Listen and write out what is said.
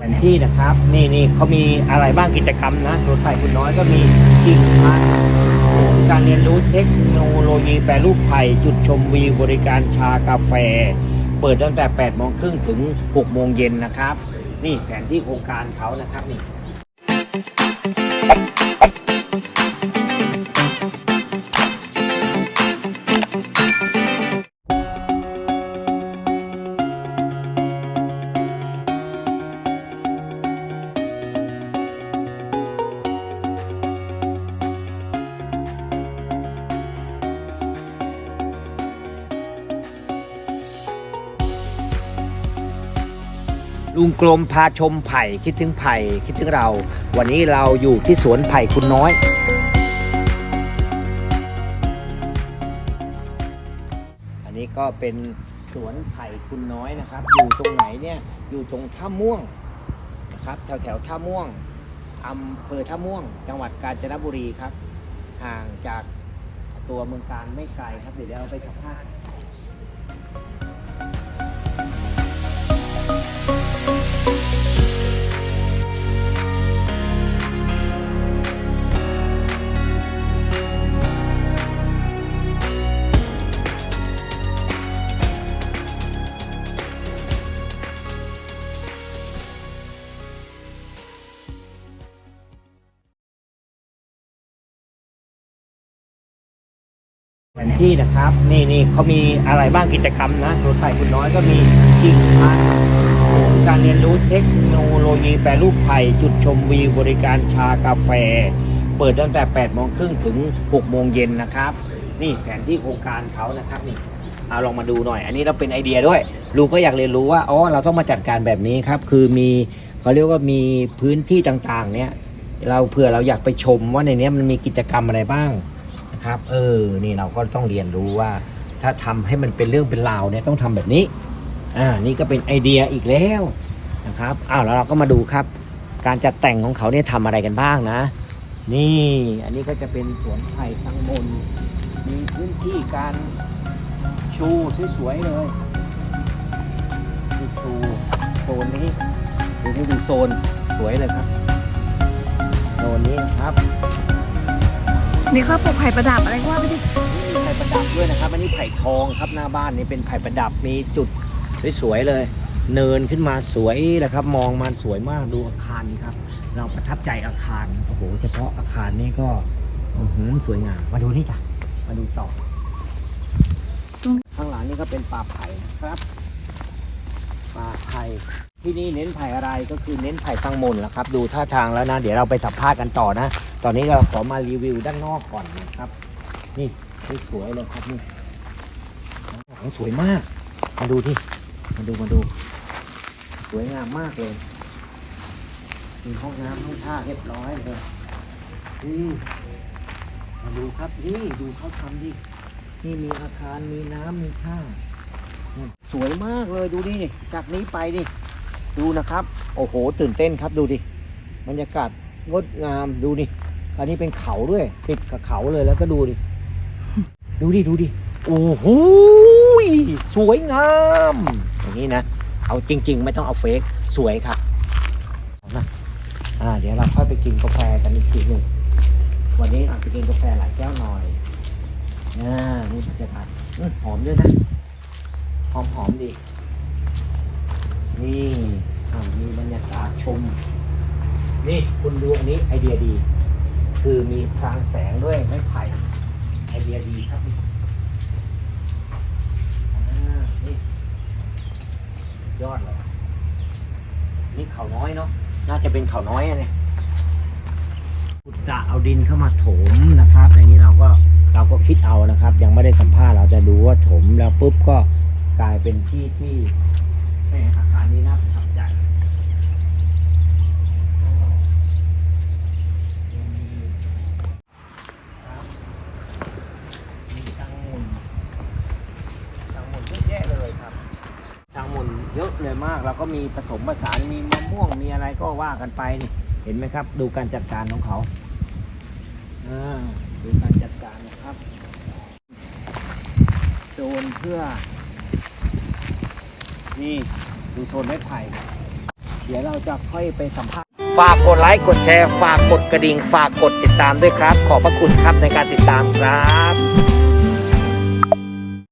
แผนที่นะครับ นี่นี่เขามีอะไรบ้างกิจกรรมนะสวนไผ่คุณน้อยก็มีกิ่งพันการเรียนรู้เทคโนโลยีแปรรูปไผ่จุดชมวิวบริการชากาแฟ เปิดตั้งแต่8โมงครึ่งถึง6โมงเย็นนะครับ นี่แผนที่โครงการเขานะครับนี่ ลุงกลมพาชมไผ่คิดถึงไผ่คิดถึงเรา วันนี้เราอยู่ที่สวนไผ่คุณน้อย อันนี้ก็เป็นสวนไผ่คุณน้อยนะครับ อยู่ตรงไหนเนี่ยอยู่ตรงท่าม่วงนะครับแถวแถวท่าม่วงอำเภอท่าม่วง จังหวัดกาญจนบุรีครับ ห่างจากตัวเมืองการไม่ไกลครับเดี๋ยวเราไปสัมภาษณ์ แผนที่นะครับ นี่นี่เขามีอะไรบ้างกิจกรรมนะสวนไผ่คุณน้อยก็มีกิ่งพันธุ์การเรียนรู้เทคโนโลยีแปรรูปไผ่จุดชมวิวบริการชากาแฟ เปิดตั้งแต่8โมงครึ่งถึง6โมงเย็นนะครับ นี่แผนที่โครงการเขานะครับนี่เอาลองมาดูหน่อย อันนี้เราเป็นไอเดียด้วยลุงก็อยากเรียนรู้ว่าอ๋อเราต้องมาจัดการแบบนี้ครับ คือมีเขาเรียกว่ามีพื้นที่ต่างๆ เนี่ยเราเผื่อเราอยากไปชมว่าในนี้มันมีกิจกรรมอะไรบ้าง นะครับ เออ นี่เราก็ต้องเรียนรู้ว่า ถ้าทำให้มันเป็นเรื่องเป็นราวเนี่ยต้องทำแบบนี้ อ่า นี่ก็เป็นไอเดียอีกแล้วนะครับ อ้าวแล้วเราก็มาดูครับ การจัดแต่งของเขาเนี่ยทำอะไรกันบ้างนะ นี่ อันนี้ก็จะเป็นสวนไผ่ทั้งมนมีพื้นที่การชูสวยๆเลยชูโซนนี้ดูดูโซนสวยเลยครับโซนนี้นะครับ นี่เขาปลูกไผ่ประดับอะไรก็ว่าไปดิมีไผ่ประดับด้วยนะครับอันนี้ไผ่ทองครับหน้าบ้านนี่เป็นไผ่ประดับมีจุดสวยๆเลย เนินขึ้นมาสวยเลยครับ มองมันสวยมากดูอาคารนี้ครับ เราประทับใจอาคารโอ้โหเฉพาะอาคารนี่ก็อื้อหือสวยงามมาดูนี่จ้ะมาดูต่อข้างหลังนี่ก็เป็นป่าไผ่นะครับป่าไผ่ที่นี่เน้นไผ่อะไรก็คือเน้นไผ่สังมนแหละครับ ดูท่าทางแล้วนะ เดี๋ยวเราไปสัมภาษณ์กันต่อนะ อนนี้เราขอมารีวิวด้านนอกก่อนนะครับ นี่สวยเลยครับนี่หลังสวยมาก มาดูที่มาดูมาดู สวยงามมากเลย มีห้องน้ำห้องท่าเรียบร้อยเลยนี่มาดูครับนี่ดูเขาทำดินี่มีอาคารมีน้ำมีท่าสวยมากเลยดูดิจากนี้ไปดิดูนะครับ โอ้โห ตื่นเต้นครับดูดิบรรยากาศงดงามดูดิ อันนี้เป็นเขาด้วย ติดกับเขาเลยแล้วก็ดูดิ ดูดิ ดูดิ โอ้โหสวยงามอย่างนี้นะ เอาจริง ๆ ไม่ต้องเอาเฟกสวยครับนะอ่า เดี๋ยวเราค่อยไปกินกาแฟกันอีกทีหนึ่งวันนี้อาจจะกินกาแฟหลายแก้วหน่อยอ่านี่บรรยากาศหอมด้วยนะหอมหอมดี นี่อ่ามีบรรยากาศชม นี่คุณดูอันนี้ไอเดียดี คือมีพรางแสงด้วยไม้ไผ่ไอเดียดีครับนี่ยอดเลยนี่เขาน้อยเนาะน่าจะเป็นเขาน้อยอะเนี่ยขุดสระเอาดินเข้ามาถมนะครับอันนี้เราก็เราก็คิดเอานะครับ ยังไม่ได้สัมภาษณ์เราจะดูว่าถมแล้วปุ๊บก็กลายเป็นที่ที่แม่อาคารนี้น่าประทับใจ มีช่างมุนช่างมุนเยอะแยะเลยครับช่างมุน เยอะเลยมากแล้วก็มีผสมผสานมีมะม่วงมีอะไรก็ว่ากันไปนี่เห็นไหมครับ ดูการจัดการของเขาอ่าดูการจัดการนะครับโซนเพื่อ นี่ดูโซนไม้ไผ่เดี๋ยวเราจะค่อยไปสัมภาษณ์ฝากกดไลค์กดแชร์ ฝากกดกระดิ่ง ฝากกดติดตามด้วยครับ ขอบพระคุณครับในการติดตามครับ